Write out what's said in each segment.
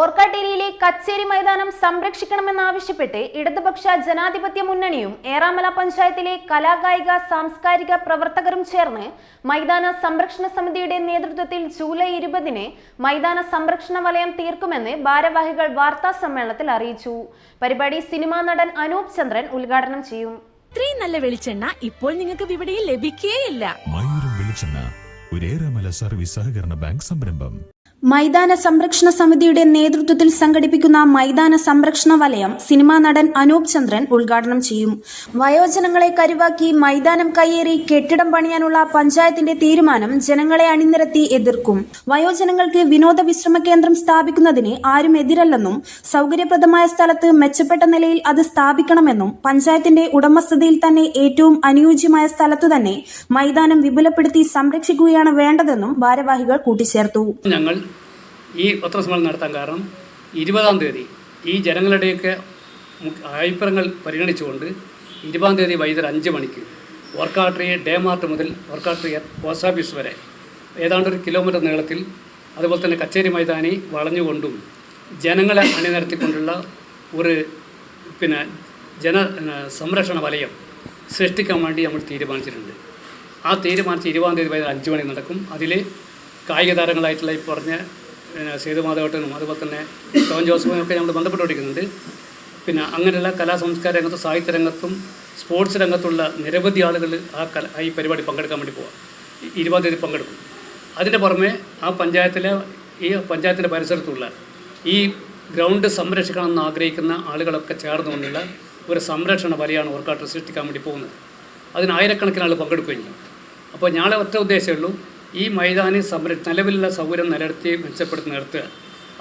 ഓർക്കാട്ടേരിയിലെ കച്ചേരി മൈതാനം സംരക്ഷിക്കണമെന്നാവശ്യപ്പെട്ട് ഇടതുപക്ഷ ജനാധിപത്യ മുന്നണിയും ഏറാമല പഞ്ചായത്തിലെ കലാകായിക സാംസ്കാരിക പ്രവർത്തകരും ചേർന്ന് മൈതാന സംരക്ഷണ സമിതിയുടെ നേതൃത്വത്തിൽ ജൂലൈ ഇരുപതിന് മൈതാന സംരക്ഷണ വലയം തീർക്കുമെന്ന് ഭാരവാഹികൾ വാർത്താ സമ്മേളനത്തിൽ അറിയിച്ചു. പരിപാടി സിനിമാ നടൻ അനൂപ് ചന്ദ്രൻ ഉദ്ഘാടനം ചെയ്യും. ഇത്രയും നല്ല വെളിച്ചെണ്ണ ഇപ്പോൾ നിങ്ങൾക്ക് വിപണിയിൽ ലഭിക്കുകയില്ല സർവീസ് സഹകരണ ബാങ്ക് സംരംഭം. മൈതാന സംരക്ഷണ സമിതിയുടെ നേതൃത്വത്തിൽ സംഘടിപ്പിക്കുന്ന മൈതാന സംരക്ഷണ വലയം സിനിമാ നടൻ അനൂപ് ചന്ദ്രൻ ഉദ്ഘാടനം ചെയ്യും. വയോജനങ്ങളെ കരുവാക്കി മൈതാനം കയ്യേറി കെട്ടിടം പണിയാനുള്ള പഞ്ചായത്തിന്റെ തീരുമാനം ജനങ്ങളെ അണിനിരത്തി എതിർക്കും. വയോജനങ്ങൾക്ക് വിനോദ വിശ്രമ കേന്ദ്രം സ്ഥാപിക്കുന്നതിന് ആരും എതിരല്ലെന്നും സൗകര്യപ്രദമായ സ്ഥലത്ത് മെച്ചപ്പെട്ട നിലയിൽ അത് സ്ഥാപിക്കണമെന്നും പഞ്ചായത്തിന്റെ ഉടമസ്ഥതയിൽ തന്നെ ഏറ്റവും അനുയോജ്യമായ സ്ഥലത്തു തന്നെ മൈതാനം വിപുലപ്പെടുത്തി സംരക്ഷിക്കുകയാണ് വേണ്ടതെന്നും ഭാരവാഹികൾ കൂട്ടിച്ചേർത്തു. ഞങ്ങൾ ഈ പത്രസമ്മേളനം നടത്താൻ കാരണം ഇരുപതാം തീയതി ഈ ജനങ്ങളുടെയൊക്കെ അഭിപ്രായങ്ങൾ പരിഗണിച്ചുകൊണ്ട് ഇരുപതാം തീയതി വൈകുന്നേരം അഞ്ച് മണിക്ക് വർക്കാട്രി ഡേ മാർട്ട് മുതൽ വർക്കാട്രി പോസ്റ്റ് ഓഫീസ് വരെ ഏതാണ്ട് ഒരു കിലോമീറ്റർ നീളത്തിൽ അതുപോലെ തന്നെ കച്ചേരി മൈതാനി വളഞ്ഞുകൊണ്ടും ജനങ്ങളെ അണിനിരത്തിക്കൊണ്ടുള്ള ഒരു പിന്നെ ജന സംരക്ഷണ വലയം സൃഷ്ടിക്കാൻ വേണ്ടി നമ്മൾ തീരുമാനിച്ചിട്ടുണ്ട്. ആ തീരുമാനിച്ച് ഇരുപതാം തീയതി വൈകുന്നേരം അഞ്ച് മണി നടക്കും. അതിൽ കായിക താരങ്ങളായിട്ടുള്ള ഈ പറഞ്ഞ പിന്നെ സേതു മാധവട്ടനും അതുപോലെ തന്നെ ടോൺ ജോസഫിനും ഒക്കെ നമ്മൾ ബന്ധപ്പെട്ടുകൊണ്ടിരിക്കുന്നുണ്ട്. പിന്നെ അങ്ങനെയുള്ള കലാ സംസ്കാര രംഗത്തും സാഹിത്യ രംഗത്തും സ്പോർട്സ് രംഗത്തുള്ള നിരവധി ആളുകൾ ആ കല ഈ പരിപാടി പങ്കെടുക്കാൻ വേണ്ടി പോവാം. ഇരുപതാം തീയതി പങ്കെടുക്കും. അതിന്റെ പുറമെ ആ പഞ്ചായത്തിലെ ഈ പഞ്ചായത്തിന്റെ പരിസരത്തുള്ള ഈ ഗ്രൗണ്ട് സംരക്ഷിക്കണമെന്ന് ആഗ്രഹിക്കുന്ന ആളുകളൊക്കെ ചേർന്നുകൊണ്ടുള്ള ഒരു സംരക്ഷണ വലയാണ് ഓർക്കാട്ട് സൃഷ്ടിക്കാൻ വേണ്ടി പോകുന്നത്. അതിന് ആയിരക്കണക്കിന് ആൾ പങ്കെടുക്കുകയും ചെയ്യും. അപ്പോൾ ഞാളെ ഒറ്റ ഉദ്ദേശമേ ഉള്ളൂ ഈ മൈതാനി സംര നിലവിലുള്ള സൗകര്യം നിലനിർത്തി മെച്ചപ്പെടുത്തി നിർത്തുക.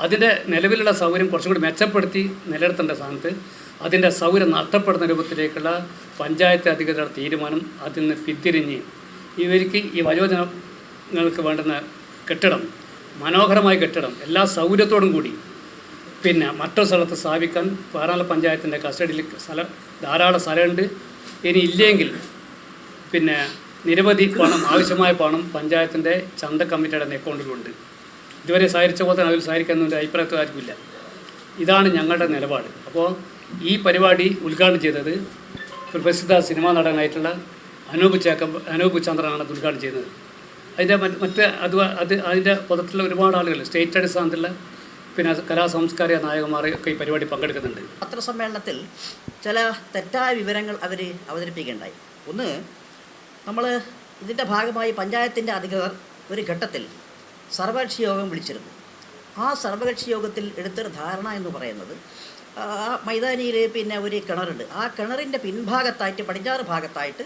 അതിന്റെ നിലവിലുള്ള സൗകര്യം കുറച്ചും കൂടി മെച്ചപ്പെടുത്തി നിലനിർത്തേണ്ട സ്ഥാനത്ത് അതിന്റെ സൗകര്യം നഷ്ടപ്പെടുന്ന രൂപത്തിലേക്കുള്ള പഞ്ചായത്ത് അധികൃതരുടെ തീരുമാനം അതിൽ നിന്ന് പിന്തിരിഞ്ഞ് ഇവർക്ക് ഈ വയോജനങ്ങൾക്ക് വേണ്ടുന്ന കെട്ടിടം മനോഹരമായ കെട്ടിടം എല്ലാ സൗകര്യത്തോടും കൂടി പിന്നെ മറ്റൊരു സ്ഥലത്ത് സ്ഥാപിക്കാൻ പാറാല പഞ്ചായത്തിന്റെ കസ്റ്റഡിയിൽ സ്ഥലം ധാരാളം സ്ഥലമുണ്ട്. ഇനി ഇല്ലെങ്കിൽ പിന്നെ നിരവധി പണം ആവശ്യമായ പണം പഞ്ചായത്തിന്റെ ചന്ത കമ്മിറ്റിയുടെ അക്കൗണ്ടിലുണ്ട്. ഇതുവരെ സഹകരിച്ച പോലെ തന്നെ അതിൽ സഹകരിക്കുന്നതിന്റെ അഭിപ്രായത്തിൽ ഇതാണ് ഞങ്ങളുടെ നിലപാട്. അപ്പോൾ ഈ പരിപാടി ഉദ്ഘാടനം ചെയ്തത് പ്രസിദ്ധ സിനിമാ നടനായിട്ടുള്ള അനൂപ് ചേക്ക അനൂപ് ചന്ദ്രനാണ് അത് ഉദ്ഘാടനം ചെയ്തത്. അതിന്റെ മറ്റ് മറ്റ് അത് അത് അതിന്റെ പദത്തിലുള്ള ഒരുപാട് ആളുകൾ സ്റ്റേറ്റ് അടിസ്ഥാനത്തിലുള്ള പിന്നെ കലാ സാംസ്കാരിക നായകന്മാർ ഒക്കെ ഈ പരിപാടി പങ്കെടുക്കുന്നുണ്ട്. പത്രസമ്മേളനത്തിൽ ചില തെറ്റായ വിവരങ്ങൾ അവർ അവതരിപ്പിക്കുകയുണ്ടായി. ഒന്ന് നമ്മൾ ഇതിന്റെ ഭാഗമായി പഞ്ചായത്തിന്റെ അധികൃതർ ഒരു ഘട്ടത്തിൽ സർവകക്ഷി യോഗം വിളിച്ചിരുന്നു. ആ സർവകക്ഷി യോഗത്തിൽ എടുത്തൊരു ധാരണ എന്ന് പറയുന്നത് ആ മൈതാനിയിൽ പിന്നെ ഒരു കിണറുണ്ട്. ആ കിണറിന്റെ പിൻഭാഗത്തായിട്ട് പടിഞ്ഞാറ് ഭാഗത്തായിട്ട്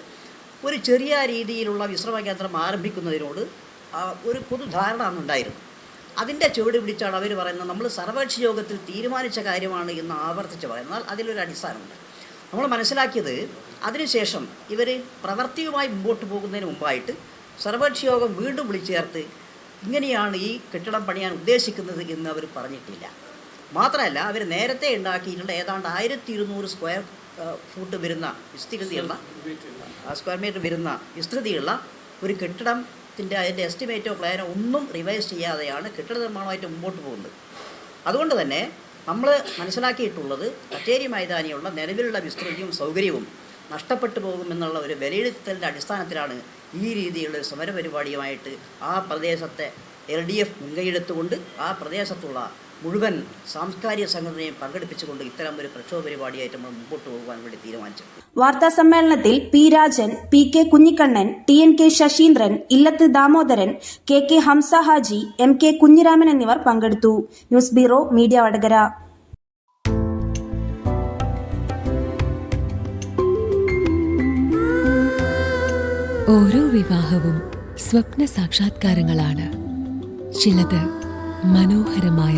ഒരു ചെറിയ രീതിയിലുള്ള വിശ്രമ കേന്ദ്രം ആരംഭിക്കുന്നതിനോട് ഒരു പൊതുധാരണ അന്നുണ്ടായിരുന്നു. അതിന്റെ ചുവട് പിടിച്ചാണ് അവർ പറയുന്നത് നമ്മൾ സർവകക്ഷി യോഗത്തിൽ തീരുമാനിച്ച കാര്യമാണ് എന്ന് ആവർത്തിച്ച് പറയുന്നത്. അതിലൊരു അടിസ്ഥാനമുണ്ട്. നമ്മൾ മനസ്സിലാക്കിയത് അതിനുശേഷം ഇവർ പ്രവൃത്തിയുമായി മുമ്പോട്ട് പോകുന്നതിന് മുമ്പായിട്ട് സർവകക്ഷി യോഗം വീണ്ടും വിളിച്ചു ചേർത്ത് ഇങ്ങനെയാണ് ഈ കെട്ടിടം പണിയാൻ ഉദ്ദേശിക്കുന്നത് എന്ന് അവർ പറഞ്ഞിട്ടില്ല. മാത്രമല്ല അവർ നേരത്തെ ഉണ്ടാക്കിയിട്ടുള്ള ഏതാണ്ട് ആയിരത്തി ഇരുന്നൂറ് സ്ക്വയർ ഫുട്ട് വരുന്ന വിസ്തൃതിയുള്ള സ്ക്വയർ മീറ്റർ വരുന്ന വിസ്തൃതിയുള്ള ഒരു കെട്ടിടത്തിന്റെ അതിന്റെ എസ്റ്റിമേറ്റോ പ്ലാനോ ഒന്നും റിവൈസ് ചെയ്യാതെയാണ് കെട്ടിട നിർമ്മാണമായിട്ട് മുമ്പോട്ട് പോകുന്നത്. അതുകൊണ്ട് തന്നെ നമ്മൾ മനസ്സിലാക്കിയിട്ടുള്ളത് കച്ചേരി മൈതാനിയുള്ള നിലവിലുള്ള വിസ്തൃതിയും സൗകര്യവും നഷ്ടപ്പെട്ടു പോകുമെന്നുള്ള ഒരു വിലയിരുത്തലിന്റെ അടിസ്ഥാനത്തിലാണ് ഈ രീതിയിലുള്ള സമരപരിപാടിയുമായിട്ട് ആ പ്രദേശത്തെ എൽ ഡി എഫ് മുൻകൈയെടുത്തുകൊണ്ട് ആ പ്രദേശത്തുള്ള മുഴുവൻ സാംസ്കാരിക സംഘടനയെ പങ്കെടുപ്പിച്ചുകൊണ്ട് ഇത്തരം ഒരു പ്രക്ഷോഭ പരിപാടിയായിട്ട് നമ്മൾ മുമ്പോട്ട് പോകാൻ വേണ്ടി തീരുമാനിച്ചു വാർത്താ സമ്മേളനത്തിൽ P Rajan P K Kunhikannan T N K Sasheendran Illath Damodaran K K Hamza Haji M K Kunhiraman എന്നിവർ പങ്കെടുത്തു. News bureau media Vatakara. ഓരോ വിവാഹവും സ്വപ്ന സാക്ഷാത്കാരങ്ങളാണ്. ചിലത് മനോഹരമായ